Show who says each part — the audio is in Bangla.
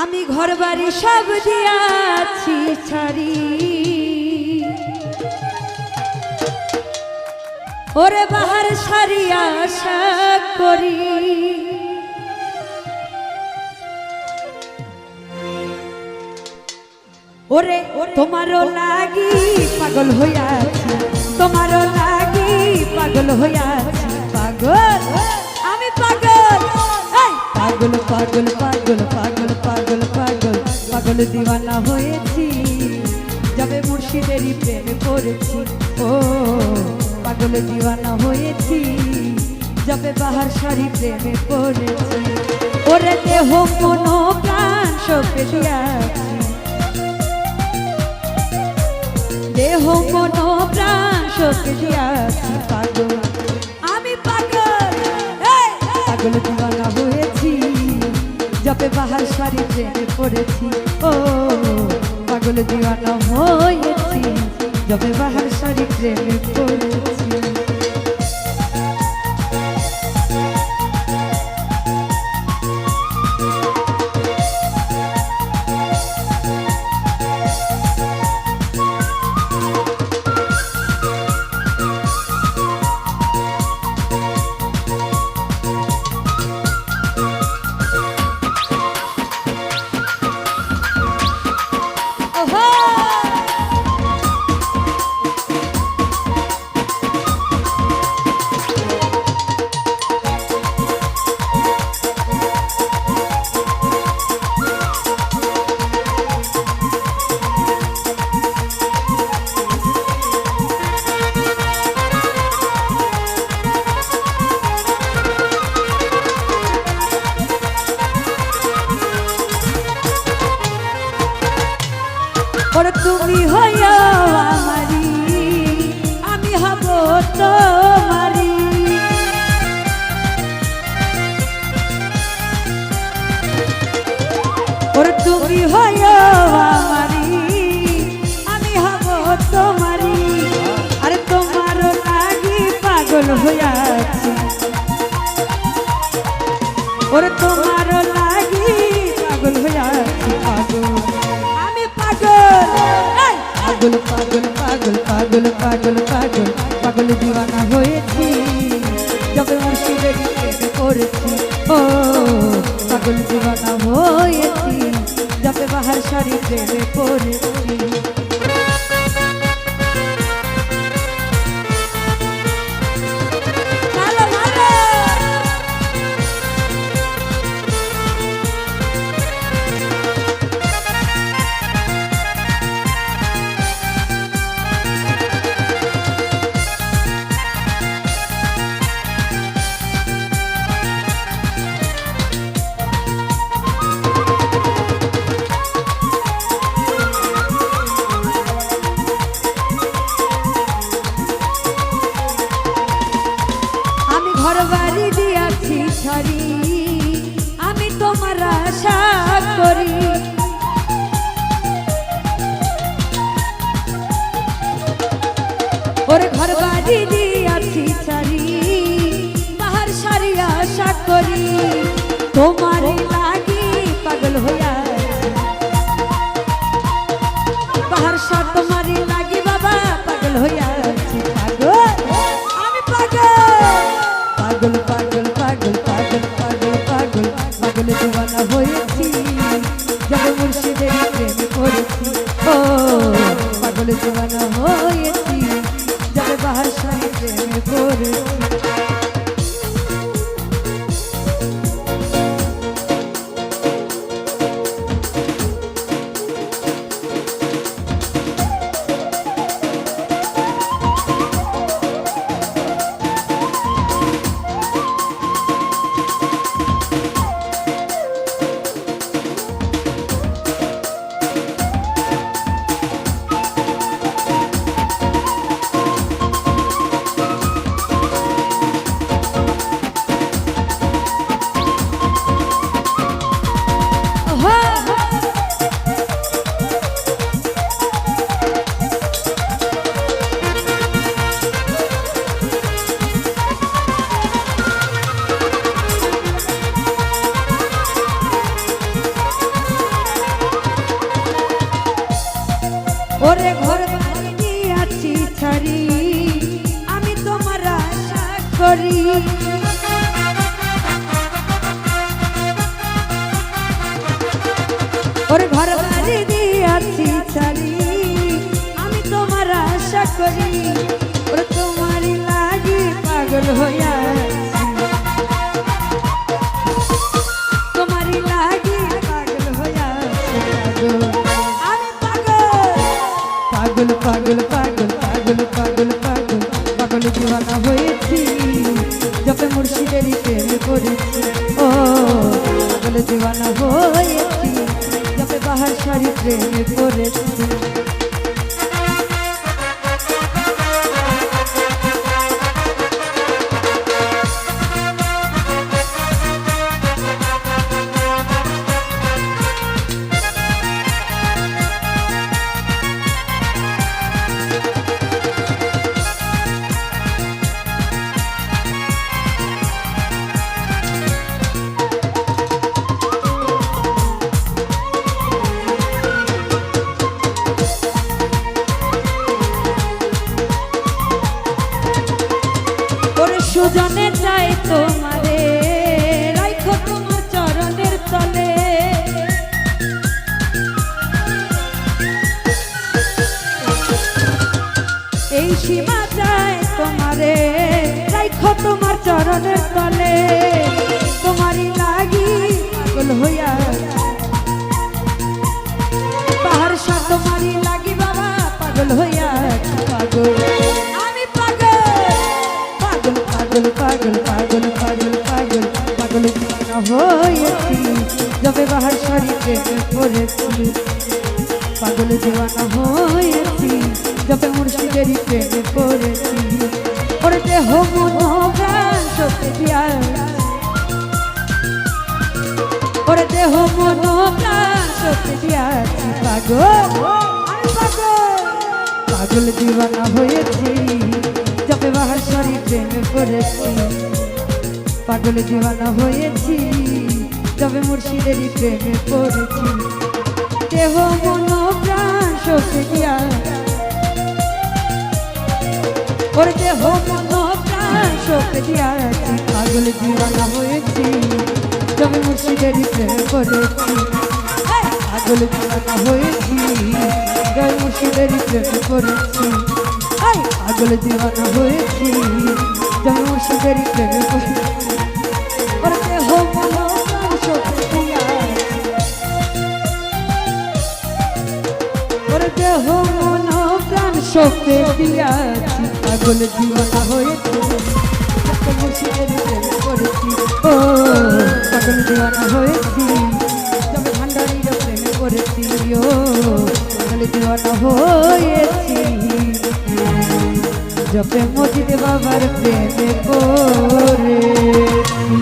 Speaker 1: আমি ঘর বাড়ি সব দিয়াছি, ছাড়ি। ওরে বাহার সারি আশা করি। ওরে, তোমারও লাগি পাগল হইয়াছি, তোমারও লাগি পাগল হইয়াছি, পাগল। আমি পাগল পাগল পাগল পাগল পাগল পাগল। পাগল দিওয়ানা হয়েছি, যাবে মুর্শিদেরই প্রেমে পড়েছি ও, পাগল দিওয়ানা হয়েছি, যাবে বাহার সারি প্রেমে পড়েছি ওরে দেহ মনো প্রাণ সপে দেহ মন প্রাণ শোকে দিয়াছি, পাগল। আমি পাগল! পাগল দিওয়ানা হয়েছি জপে বাহার সারি প্রেমে পড়েছি ও পাগল দিওয়ানা হয়েছি যবে বাহার সারি প্রেমে পড়েছি। আমারি, আমি তোমারি। তোমার পাগল তোমার লাগি পাগল পাগল। আমি পাগল! পাগল দিওয়ানা হয়েছি। যবে মুর্শিদের পড়েছি ও বাড়ি দেবে ছাড়ি আমি তোমার আশা করি। ওর ঘর বাড়ি দিয়াছি ছাড়ি, বাহার সারি আশা করি। তোমার আগুনে ডুবানা হয়ে পাগল পাগল পাগল পাগল পাগল পাগল। পাগল দিওয়ানা হয়েছি যবে মুর্শিদেরই প্রেম করেছি। ও, পাগল দিওয়ানা হয়েছি যবে বাহার শাড়ি প্রেম পড়েছি। ওরে চাই তোমারে। রাখো তোমার চরণের তলে। এই সীমা চাই তোমারে। রাখো তোমার চরণের তলে। বাহার শাড়ি প্রেমে পড়েছি। পাগল দিওয়ানা হয়েছি যবে মুর্শিদেরই প্রেমে পড়েছি। ওরে দেহ ওরে দেহ মন পাগল পাগল। দিওয়ানা হয়েছি যবে বাহার শরীর প্রেমে পড়েছি। পাগল দিওয়ানা হয়েছি। যবে মুর্শিদেরই প্রেমে পড়েছি। দেহ মন প্রাণ সত্যি দিয়া ওর দেহ মন প্রাণ সত্যি দিয়াছি পাগল দিওয়ানা হয়েছি। যবে মুর্শিদেরই প্রেমে পড়েছি। পাগল দিওয়ানা হয়েছি জয় মুর্শিদেরই প্রেমে পড়েছি। পাগল দিওয়ানা হয়েছি জয় মুর্শিদেরই প্রেমে পড়েছি। শোকে দিয়াছি পাগল দিওয়ানা হয়েছে প্রেম করেছি ও পাগল দিওয়ানা হয়েছি তবে ভান্ডারির প্রেমে করেছি ও পাগল দিওয়ানা হয়েছি। জপে মজিদ বাবার প্রেমে করেছি